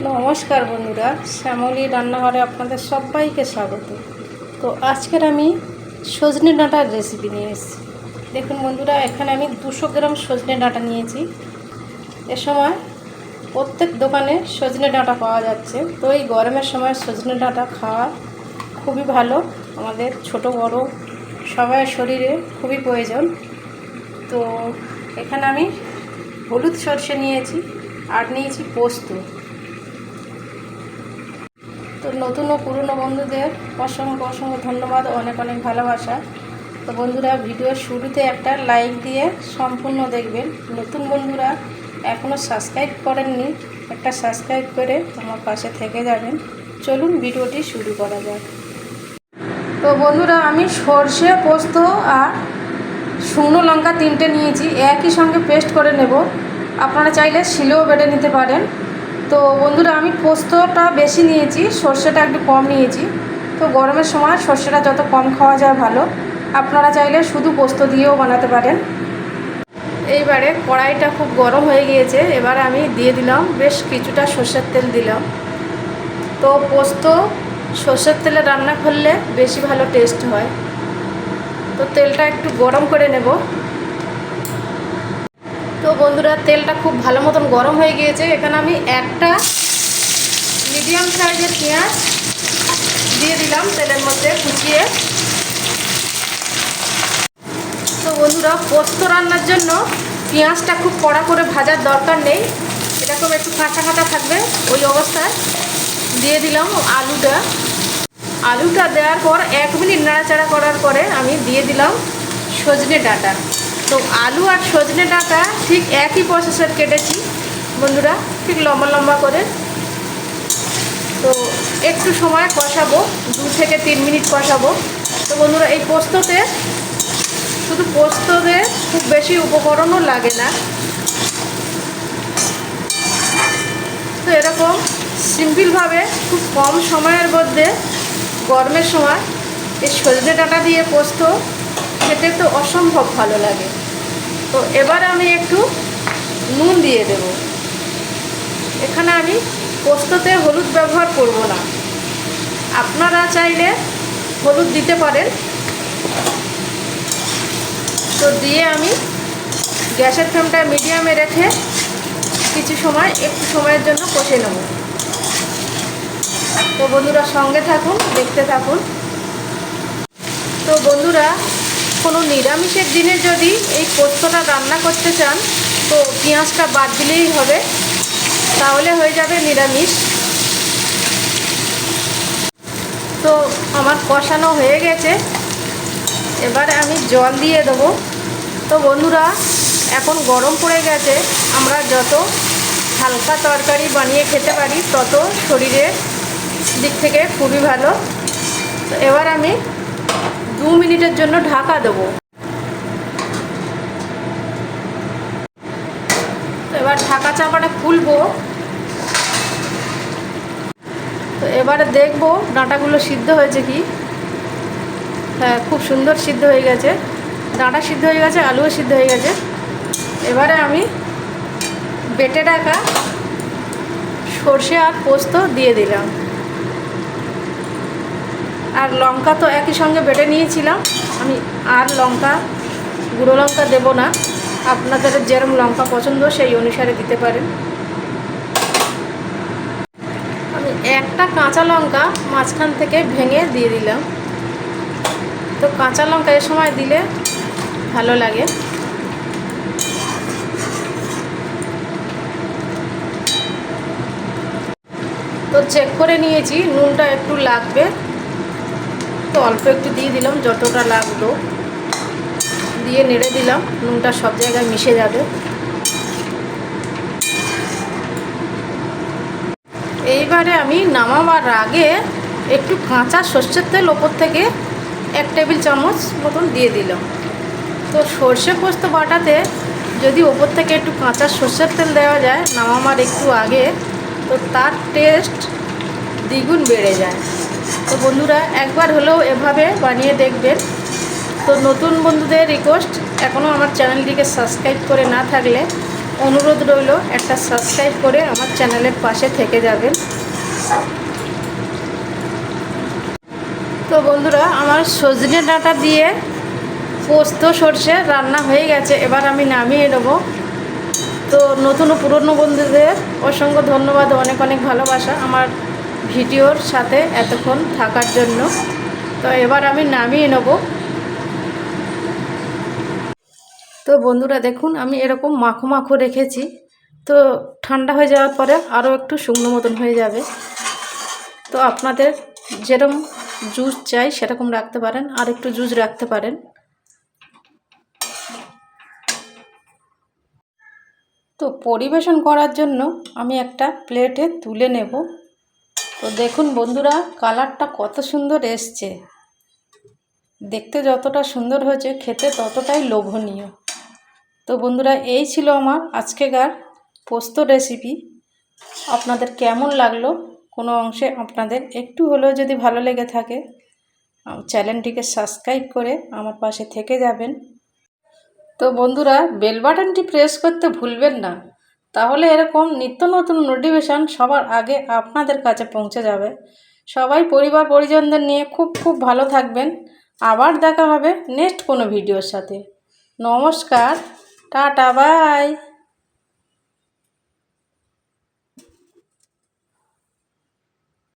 নমস্কার বন্ধুরা, শ্যামলী রান্নাঘরে আপনাদের সবাইকে স্বাগত। তো আজকের আমি সজনে ডাঁটার রেসিপি নিয়ে এসেছি। দেখুন বন্ধুরা, এখানে আমি দুশো গ্রাম সজনে ডাঁটা নিয়েছি। এ সময় প্রত্যেক দোকানে সজনে ডাঁটা পাওয়া যাচ্ছে। তো এই গরমের সময় সজনে ডাঁটা খাওয়া খুবই ভালো। আমাদের ছোট, বড় সবার শরীরে খুবই প্রয়োজন। তো এখানে আমি হলুদ সর্ষে নিয়েছি আর নিয়েছি পোস্ত। তো নতুন ও পুরনো বন্ধুদের অসংখ্য অসংখ্য ধন্যবাদ অনেক অনেক ভালোবাসা। তো বন্ধুরা ভিডিওর শুরুতে একটা লাইক দিয়ে সম্পূর্ণ দেখবেন। নতুন বন্ধুরা এখনও সাবস্ক্রাইব করেননি, একটা সাবস্ক্রাইব করে আমার পাশে থেকে যাবেন। চলুন ভিডিওটি শুরু করা যাক। তো বন্ধুরা, আমি সর্ষে পোস্ত আর শুকনো লঙ্কা তিনটে নিয়েছি। একই সঙ্গে পেস্ট করে নেব। আপনারা চাইলে শিলেও বেটে নিতে পারেন। তো বন্ধুরা, আমি পোস্তটা বেশি নিয়েছি, সর্ষেটা একটু কম নিয়েছি। তো গরমের সময় সর্ষেটা যত কম খাওয়া যায় ভালো। আপনারা চাইলে শুধু পোস্ত দিয়েও বানাতে পারেন। এইবারে কড়াইটা খুব গরম হয়ে গিয়েছে, এবার আমি দিয়ে দিলাম বেশ কিছুটা সর্ষের তেল দিলাম। তো পোস্ত সর্ষের তেলে রান্না করলে বেশি ভালো টেস্ট হয়। তো তেলটা একটু গরম করে নেব। বন্ধুরা, তেলটা খুব ভালো মতন গরম হয়ে গিয়েছে। এখানে আমি একটা মিডিয়াম সাইজের পেঁয়াজ দিয়ে দিলাম তেলের মধ্যে কুচিয়ে। তো বন্ধুরা, পোস্ত রান্নার জন্য পেঁয়াজটা খুব কড়া করে ভাজার দরকার নেই। এরকম একটু কাঁচা কাঁচা থাকবে ওই অবস্থায়। দিয়ে দিলাম আলুটা। আলুটা দেওয়ার পর এক মিনিট নাড়াচাড়া করার পরে আমি দিয়ে দিলাম সজনে ডাঁটা। তো আলু আর সজনে ডাঁটা ঠিক একই প্রসেসের কেটেছি। বন্ধুরা, ঠিক লম্বা লম্বা করে। তো একটু সময় কষাবো, দু থেকে তিন মিনিট কষাবো। তো বন্ধুরা, এই পোস্ততে শুধু পোস্ততে খুব বেশি উপকরণও লাগে না। তো এরকম সিম্পলভাবে খুব কম সময়ের মধ্যে, গরমের সময় এই সজনে ডাঁটা দিয়ে পোস্ত খেতে তো অসম্ভব ভালো লাগে। তো এবার আমি একটু নুন দিয়ে দেব। এখানে আমি পোস্ততে হলুদ ব্যবহার করব না। আপনারা চাইলে হলুদ দিতে পারেন। তো দিয়ে আমি গ্যাসের ফ্লেমটা মিডিয়ামে রেখে কিছু সময়, একটু সময়ের জন্য কষে নেব। তো বন্ধুরা সঙ্গে থাকুন, দেখতে থাকুন। তো বন্ধুরা কোনো নিরামিষের দিনে যদি এই পোস্তটা রান্না করতে চান, তো পেঁয়াজটা বাদ দিলেই হবে। তাহলে হয়ে যাবে নিরামিষ। তো আমার কষানো হয়ে গেছে। এবারে আমি জল দিয়ে দেবো। তো বন্ধুরা, এখন গরম পড়ে গেছে। আমরা যত হালকা তরকারি বানিয়ে খেতে পারি, তত শরীরের দিক থেকে খুবই ভালো। তো এবার আমি দু মিনিটের জন্য ঢাকা দেবো। তো এবার ঢাকা চাপাটা খুলবো। তো এবারে দেখব ডাঁটাগুলো সিদ্ধ হয়েছে কি। হ্যাঁ খুব সুন্দর সিদ্ধ হয়ে গেছে। ডাঁটা সিদ্ধ হয়ে গেছে, আলুও সিদ্ধ হয়ে গেছে। এবারে আমি বেটে ডাকা সর্ষে আর পোস্ত দিয়ে দিলাম। আর লঙ্কা তো একই সঙ্গে বেটে নিয়েছিলাম। আমি আর লঙ্কা, গুঁড়ো লঙ্কা দেবো না। আপনাদের যেরকম লঙ্কা পছন্দ, সেই অনুসারে দিতে পারেন। আমি একটা কাঁচা লঙ্কা মাঝখান থেকে ভেঙে দিয়ে দিলাম। তো কাঁচা লঙ্কা এ সময় দিলে ভালো লাগে। তো চেক করে নিয়েছি, নুনটা একটু লাগবে। তো অল্প একটু দিয়ে দিলাম, যতটা লাগতো দিয়ে নেড়ে দিলাম, নুনটা সব জায়গায় মিশে যাবে। এইবারে আমি নামাবার আগে একটু কাঁচা সর্ষের তেল ওপর থেকে এক টেবিল চামচ মতন দিয়ে দিলাম। তো সর্ষে পোস্ত বাটাতে যদি ওপর থেকে একটু কাঁচা সর্ষের তেল দেওয়া যায়, নামাবার একটু আগে, তো তার টেস্ট দ্বিগুণ বেড়ে যায়। তো বন্ধুরা, একবার হলেও এভাবে বানিয়ে দেখবেন। তো নতুন বন্ধুদের রিকোয়েস্ট এখনও আমার চ্যানেলটিকে সাবস্ক্রাইব করে না থাকলে অনুরোধ রইল, একটা সাবস্ক্রাইব করে আমার চ্যানেলের পাশে থেকে যাবেন। তো বন্ধুরা, আমার সজনে ডাঁটা দিয়ে পোস্ত সর্ষে রান্না হয়ে গেছে, এবার আমি নামিয়ে নেব। তো নতুন ও পুরনো বন্ধুদের অসংখ্য ধন্যবাদ, অনেক অনেক ভালোবাসা। আমার ভিডিওর সাথে এতক্ষণ থাকার জন্য। তো এবার আমি নামিয়ে নেব। তো বন্ধুরা, দেখুন, আমি এরকম মাখো মাখো রেখেছি। তো ঠান্ডা হয়ে যাওয়ার পরে আরও একটু শুকনো মতন হয়ে যাবে। তো আপনাদের যেরকম জুস চাই সেরকম রাখতে পারেন, আর একটু জুস রাখতে পারেন। তো পরিবেশন করার জন্য আমি একটা প্লেটে তুলে নেব। তো দেখুন বন্ধুরা, কালারটা কত সুন্দর এসছে। দেখতে যতটা সুন্দর হয়েছে, খেতে ততটাই লোভনীয়। তো বন্ধুরা, এই ছিল আমার আজকেকার পোস্ত রেসিপি। আপনাদের কেমন লাগল? কোনো অংশে আপনাদের একটু হলেও যদি ভালো লেগে থাকে চ্যানেলটিকে সাবস্ক্রাইব করে আমার পাশে থেকে যাবেন। তো বন্ধুরা, বেল বাটনটি প্রেস করতে ভুলবেন না। তাহলে এরকম নিত্য নতুন নোটিফিকেশান সবার আগে আপনাদের কাছে পৌঁছে যাবে। সবাই পরিবার পরিজনদের নিয়ে খুব খুব ভালো থাকবেন। আবার দেখা হবে নেক্সট কোনো ভিডিওর সাথে। নমস্কার, টাটা বাই